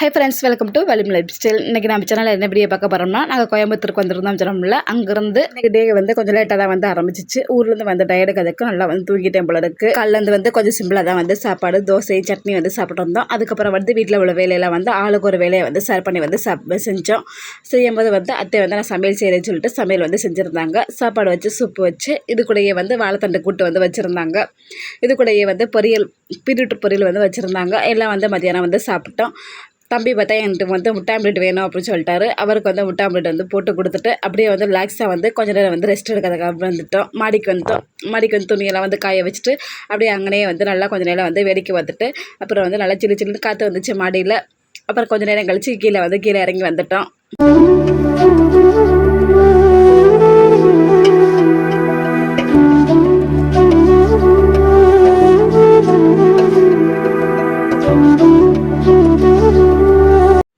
Hi friends welcome to Valim life style இன்றைக்கி நம்ம சேனலில் என்ன வீடியோ பார்க்க போகிறோம்னா நாங்கள் கோயம்புத்தூருக்கு வந்திருந்தோம் சொன்னோம்ல அங்கேருந்து இன்றைக்கி டே வந்து கொஞ்சம் லேட்டாக தான் வந்து ஆரம்பிச்சிச்சு. ஊர்லேருந்து வந்த டயர்டு கதைக்கு நல்லா வந்து தூங்கிட்டேன் போல இருக்குது கல்லேருந்து வந்து கொஞ்சம் சிம்பிளாக தான் வந்து சாப்பாடு தோசை சட்னி வந்து சாப்பிட்டு வந்தோம். அதுக்கப்புறம் வந்து வீட்டில் உள்ள வேலையெல்லாம் வந்து ஆளுக்கு ஒரு வேலையை வந்து ஷேர் பண்ணி வந்து சாப் செஞ்சோம். செய்யும்போது வந்து அத்தை வந்து நான் சமையல் செய்கிறேன்னு சொல்லிட்டு சமையல் வந்து செஞ்சுருந்தாங்க. சாப்பாடு வச்சு சூப்பு வச்சு இது கூடயே வந்து வாழைத்தண்டு கூட்டு வந்து வச்சுருந்தாங்க. இது கூடயே வந்து பொரியல் பீட்ரூட் பொரியல் வந்து வச்சுருந்தாங்க. எல்லாம் வந்து மத்தியானம் வந்து சாப்பிட்டோம். தம்பி பார்த்தா எனக்கு வந்து முட்டை வேணும் அப்படின்னு சொல்லிட்டாரு. அவருக்கு வந்து முட்டை வந்து போட்டு கொடுத்துட்டு அப்படியே வந்து ரிலாக்ஸாக வந்து கொஞ்ச நேரம் வந்து ரெஸ்ட் எடுக்கிறதுக்காக வந்துட்டோம். மாடிக்கு வந்துட்டோம். மாடிக்கு வந்து துணியெல்லாம் வந்து காய வச்சுட்டு அப்படியே அங்கனே வந்து நல்லா கொஞ்ச நேரம் வந்து வேடிக்கை வந்துட்டு அப்புறம் வந்து நல்லா சில்லு சில்லுன்னு காற்று வந்துச்சு மாடியில். அப்புறம் கொஞ்ச நேரம் கழிச்சு கீழே வந்து கீழே இறங்கி வந்துட்டோம்.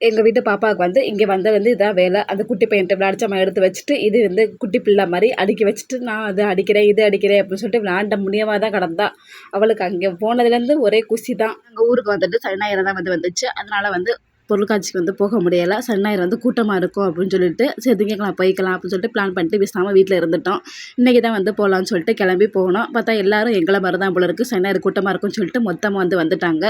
எங்கள் வீட்டு பாப்பாவுக்கு வந்து இங்கே வந்த வந்து இதான் வேலை. அந்த குட்டி பையன்ட்டு விளையாடிச்சம்மா எடுத்து வச்சுட்டு இது வந்து குட்டி பிள்ளை மாதிரி அடுக்கி வச்சுட்டு நான் அதை அடிக்கிறேன் இது அடிக்கிறேன் அப்படின்னு சொல்லிட்டு விளையாண்ட முடியமாக தான் கிடந்தா. அவளுக்கு அங்கே போனதுலேருந்து ஒரே குஷி தான் எங்கள் ஊருக்கு வந்துட்டு சனி ஞாயிறு தான் வந்து வந்துச்சு. அதனால் வந்து பொருட்காட்சிக்கு வந்து போக முடியலை. சனி ஞாயிறு வந்து கூட்டமாக இருக்கும் அப்படின்னு சொல்லிட்டு சரி திங்கக்கிழமை போய்க்கலாம் அப்படின்னு சொல்லிட்டு பிளான் பண்ணிட்டு பேசாமல் வீட்டில் இருந்துட்டோம். இன்றைக்கி தான் வந்து போகலான்னு சொல்லிட்டு கிளம்பி போனோம். பார்த்தா எல்லோரும் எங்களை மாதிரி தான் போல இருக்குது சனி ஞாயிறு கூட்டமாக இருக்கும்னு சொல்லிட்டு மொத்தமாக வந்து வந்துட்டாங்க.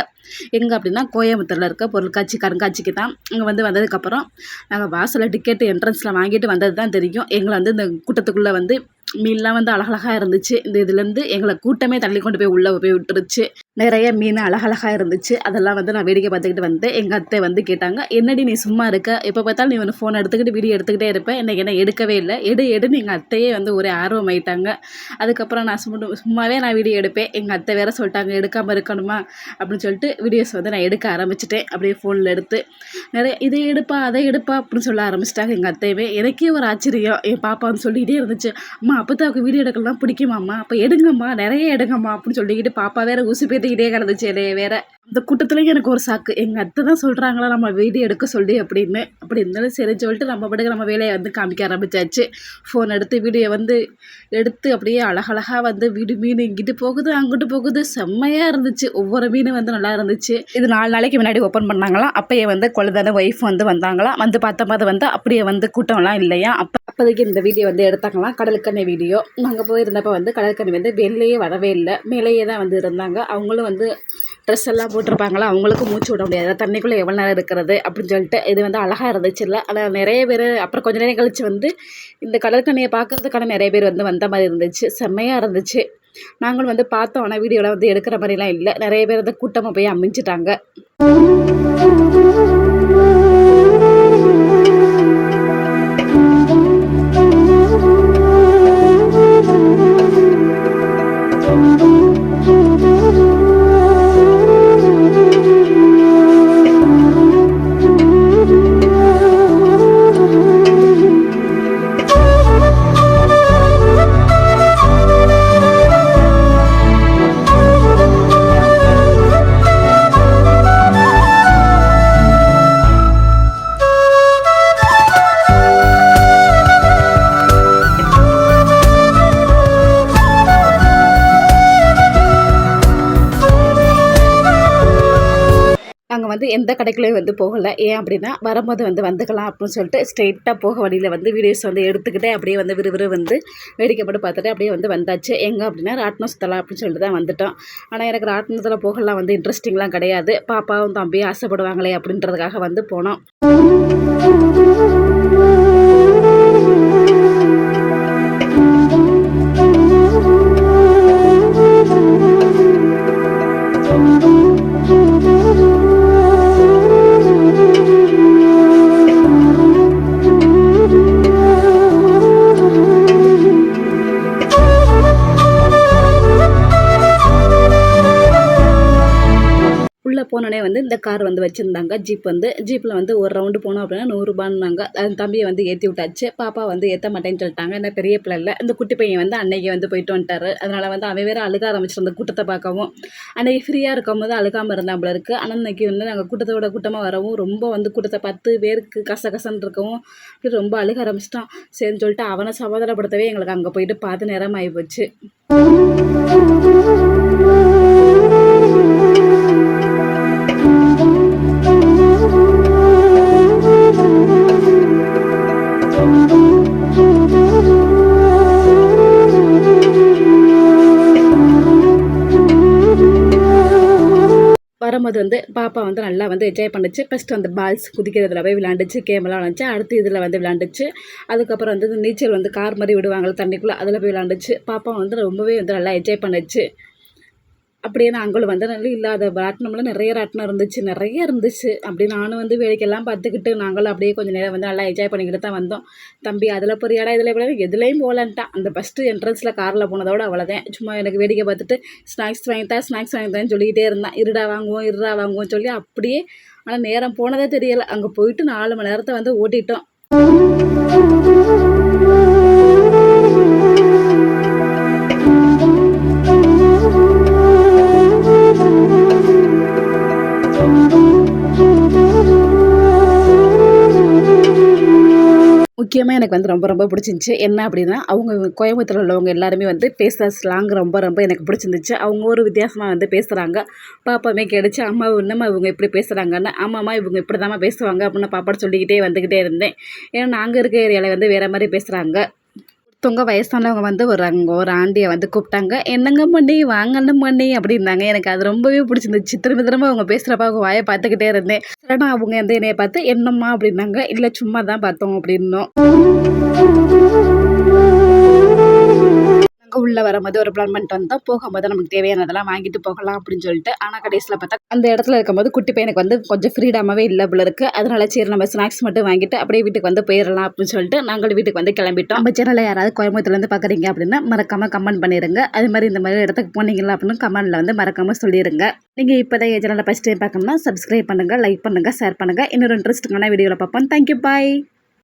எங்கே அப்படின்னா கோயம்புத்தூரில் இருக்க பொருட்காட்சி கண்காட்சிக்கு தான் அங்கே வந்து வந்ததுக்கப்புறம் நாங்கள் வாசலில் டிக்கெட்டு என்ட்ரன்ஸில் வாங்கிட்டு வந்தது தான் தெரியும். எங்களை வந்து இந்த கூட்டத்துக்குள்ளே வந்து மீன்லாம் வந்து அழகழகாக இருந்துச்சு. இந்த இதுலேருந்து எங்களை கூட்டமே தள்ளி கொண்டு போய் உள்ளே போய் விட்டுருச்சு. நிறைய மீன் அழகழகாக இருந்துச்சு. அதெல்லாம் வந்து நான் வேடிக்கை பார்த்துக்கிட்டு வந்தேன் எங்கள் அத்தை வந்து கேட்டாங்க என்னடி நீ சும்மா இருக்க? எப்போ பார்த்தாலும் நீ வந்து ஃபோன் எடுத்துக்கிட்டு வீடியோ எடுத்துக்கிட்டே இருப்பேன் எனக்கு என்ன எடுக்கவே இல்லை. எடு எடுன்னு எங்கள் அத்தையே வந்து ஒரே ஆர்வம் ஆயிட்டாங்க அதுக்கப்புறம் நான் சும்மா சும்மாவே நான் வீடியோ எடுப்பேன். எங்கள் அத்தை வேற சொல்லிட்டாங்க எடுக்காமல் இருக்கணுமா? அப்படின்னு சொல்லிட்டு வீடியோஸ் வந்து நான் எடுக்க ஆரம்பிச்சிட்டேன். அப்படியே ஃபோனில் எடுத்து நிறைய இதை எடுப்பா அதை எடுப்பா அப்படின்னு சொல்ல ஆரம்பிச்சிட்டாங்க எங்கள் அத்தையவே. எனக்கே ஒரு ஆச்சரியம். என் பாப்பா வந்து சொல்லிக்கிட்டே இருந்துச்சு. அம்மா அப்பத்தாவுக்கு வீடியோ எடுக்கலாம் பிடிக்குமாம்மா? அப்போ எடுங்கம்மா நிறைய எடுங்கம்மா அப்படின்னு சொல்லிக்கிட்டு பாப்பா வேற ஊசி பேத்திக்கிட்டே கிடந்துச்சு என்னைய வேற. அந்த கூட்டத்துலேயும் எனக்கு ஒரு சாக்கு. எங்கள் அத்தை தான் சொல்கிறாங்களா நம்ம வீடியோ எடுக்க சொல்லி அப்படின்னு. அப்படி இருந்தாலும் சரி சொல்லிட்டு நம்ம படுக்க நம்ம வேலையை வந்து காமிக்க ஆரம்பிச்சாச்சு. ஃபோன் எடுத்து வீடியோ வந்து எடுத்து அப்படியே அழகழகாக வந்து வீடு மீன் இங்கிட்டு போகுது அங்கிட்டு போகுது. செம்மையாக இருந்துச்சு. ஒவ்வொரு மீனும் வந்து நல்லா இருந்துச்சு. இது நாலு நாளைக்கு முன்னாடி ஓப்பன் பண்ணாங்களாம். அப்பயே வந்து குழந்தை ஒய்ஃப் வந்து வந்தாங்களாம். வந்து பார்த்த போது வந்து அப்படியே வந்து கூட்டம்லாம் இல்லையா? அப்போ அப்போதைக்கு இந்த வீடியோ வந்து எடுத்தாங்களாம் கடலுக்கண்ணை வீடியோ. நாங்கள் போயிருந்தப்போ வந்து கடற்கண்ணி வந்து வெளியே வரவே இல்லை. மேலேயே தான் வந்து இருந்தாங்க. அவங்களும் வந்து ட்ரெஸ் எல்லாம் போட்டிருப்பாங்களா? அவங்களுக்கும் மூச்சு விட முடியாது. தண்ணிக்குள்ளே எவ்வளோ நேரம் இருக்கிறது அப்படின்னு சொல்லிட்டு இது வந்து அழகாக இருந்துச்சு இல்லை. ஆனால் நிறைய பேர் அப்புறம் கொஞ்ச நேரம் கழித்து வந்து இந்த கடற்கண்ணியை பார்க்கறதுக்கான நிறைய பேர் வந்து வந்த மாதிரி இருந்துச்சு. செம்மையாக இருந்துச்சு. நாங்களும் வந்து பார்த்தோம். ஆனால் வீடியோலாம் வந்து எடுக்கிற மாதிரிலாம் இல்லை. நிறைய பேர் வந்து கூட்டமாக போய் அமைஞ்சிட்டாங்க. நாங்கள் வந்து எந்த கடைக்குள்ளேயும் வந்து போகலை. ஏன் அப்படின்னா வரும்போது வந்து வந்துக்கலாம் அப்படின்னு சொல்லிட்டு ஸ்ட்ரெயிட்டாக போக வழியில் வந்து வீடியோஸ் வந்து எடுத்துக்கிட்டே அப்படியே வந்து விறுவிறு வந்து வேடிக்கைப்பட்டு பார்த்துட்டு அப்படியே வந்து வந்தாச்சு. எங்கே அப்படின்னா ராட்டினம் சுத்தலாம் அப்படின்னு சொல்லிட்டு தான் வந்துட்டோம். ஆனால் எனக்கு ராட்டினத்தில் போகலாம் வந்து இன்ட்ரெஸ்டிங்லாம் கிடையாது. பாப்பாவும் தம்பியும் ஆசைப்படுவாங்களே அப்படின்றதுக்காக வந்து போனோம். போனோடனே வந்து இந்த கார் வந்து வச்சுருந்தாங்க. ஜீப் வந்து ஜீப்பில் வந்து ஒரு ரவுண்டு போனோம் அப்படின்னா நூறுரூபான்னாங்க அது தம்பியை வந்து ஏற்றி விட்டாச்சு. பாப்பா வந்து ஏற்ற மாட்டேன்னு சொல்லிட்டாங்க. என்ன பெரிய பிள்ளை இல்லை. இந்த குட்டி பையன் வந்து அன்னைக்கு வந்து போயிட்டு வந்துட்டாரு. அதனால் வந்து அவன் வேறு அழுக ஆரம்பிச்சிருந்த கூட்டத்தை பார்க்கவும். அன்னைக்கு ஃப்ரீயாக இருக்கும் போது அழுகாமல் இருந்தான் இருக்குது ஆனால் இன்னைக்கு வந்து நாங்கள் கூட்டத்தோட கூட்டமாக வரவும் ரொம்ப வந்து கூட்டத்தை பார்த்து பேருக்கு கச கசன்னு இருக்கவும் ரொம்ப அழுக ஆரம்பிச்சிட்டான். சரின்னு சொல்லிட்டு அவனை சமாதானப்படுத்தவே எங்களுக்கு அங்கே போயிட்டு பார்த்து நேரம் ஆகி போச்சு அது வந்து பாப்பா வந்து நல்லா வந்து என்ஜாய் பண்ணுச்சு. ஃபஸ்ட்டு அந்த பால்ஸ் குதிக்கிறதுல போய் விளாண்டுச்சு கேமெல்லாம் விளாண்டுச்சு அடுத்து இதில் வந்து விளாண்டுச்சு அதுக்கப்புறம் வந்து நீச்சல் வந்து கார் மாதிரி விடுவாங்களே தண்ணிக்குள்ளே அதில் போய் விளாண்டுச்சு பாப்பா வந்து ரொம்பவே வந்து நல்லா என்ஜாய் பண்ணுச்சு. அப்படியே நாங்களும் வந்து நல்ல இல்லாத ராட்டினம்லாம் நிறைய ராட்டினம் இருந்துச்சு நிறைய இருந்துச்சு. அப்படி நானும் வந்து வேலைக்கெல்லாம் பார்த்துக்கிட்டு நாங்களும் அப்படியே கொஞ்சம் நேரம் வந்து நல்லா என்ஜாய் பண்ணிக்கிட்டு தான் வந்தோம். தம்பி அதில் போகிற இடம் இதில் போகிற எதுலேயும் போகலான்ட்டான். அந்த ஃபஸ்ட்டு என்ட்ரன்ஸில் காரில் போனதோட அவ்வளோதான் சும்மா எனக்கு வேடிக்கை பார்த்துட்டு ஸ்நாக்ஸ் வாங்கித்தா ஸ்நாக்ஸ் வாங்கித்தான்னு சொல்லிக்கிட்டே இருந்தான். இருடா வாங்குவோம் இருடா வாங்குவோம் சொல்லி அப்படியே ஆனால் நேரம் போனதே தெரியலை. அங்கே போயிட்டு நாலு மணி நேரத்தை வந்து ஓட்டிட்டோம். முக்கியமாக எனக்கு வந்து ரொம்ப ரொம்ப பிடிச்சிருந்துச்சி. என்ன அப்படின்னா அவங்க கோயம்புத்தூர் உள்ளவங்க எல்லாருமே வந்து பேசுகிற ஸ்லாங் ரொம்ப ரொம்ப எனக்கு பிடிச்சிருந்துச்சு. அவங்க ஒரு வித்தியாசமாக வந்து பேசுகிறாங்க பாப்பாமே கிடச்சி அம்மா இன்னமும் இவங்க இப்படி பேசுகிறாங்கன்னு ஆமாம்மா இவங்க இப்படி தாம்மா பேசுவாங்க அப்படின்னு பாப்பாட்ட சொல்லிக்கிட்டே வந்துக்கிட்டே இருந்தேன். ஏன்னா நாங்கள் இருக்க ஏரியாவில் வந்து வேறு மாதிரி பேசுகிறாங்க ஒருத்தவங்க வயசானவங்க வந்து ஒரு அங்கே ஒரு ஆண்டியை வந்து கூப்பிட்டாங்க. என்னங்க பண்ணி வாங்கன்னு பண்ணி அப்படின்னாங்க. எனக்கு அது ரொம்பவே பிடிச்சிருந்துச்சு. திரும்ப திரும்ப அவங்க பேசுகிறப்ப அவங்க வாயை பார்த்துக்கிட்டே இருந்தேன். சடனா அவங்க வந்து என்னைய பார்த்து என்னம்மா? அப்படின்னாங்க. இல்லை சும்மா தான் பார்த்தோம் அப்படின்னோம். உள்ளே வரும்போது ஒரு பிளான் பண்ணிட்டு வந்தோம். போகும்போது நமக்கு தேவையானதெல்லாம் வாங்கிட்டு போகலாம் அப்படின்னு சொல்லிட்டு ஆனால் கடைசியில் பார்த்தா அந்த இடத்துல இருக்கும்போது குட்டி பையனுக்கு வந்து கொஞ்சம் ஃப்ரீடமாகவே இல்லை போல இருக்குது அதனால சரி நம்ம ஸ்நாக்ஸ் மட்டும் வாங்கிட்டு அப்படியே வீட்டுக்கு வந்து போயிடலாம் அப்படின்னு சொல்லிட்டு நாங்கள் வீட்டுக்கு வந்து கிளம்பிட்டோம். நம்ம சேனலில் யாராவது கோயம்புத்தூர்லேருந்து பார்க்குறீங்க அப்படின்னா மறக்காமல் கமெண்ட் பண்ணிடுங்க அது மாதிரி இந்த மாதிரி இடத்துக்கு போனீங்களா அப்படின்னு கமெண்ட்டில் வந்து மறக்காமல் சொல்லிடுங்க நீங்கள் இப்போ தான் என் சேனலில் ஃபஸ்ட் டைம் பார்க்கணும்னா சப்ஸ்கிரைப் பண்ணுங்கள் லைக் பண்ணுங்கள் ஷேர் பண்ணுங்கள் இன்னொரு இன்ட்ரெஸ்டிங்கான வீடியோவில் பார்ப்போம். Thank you bye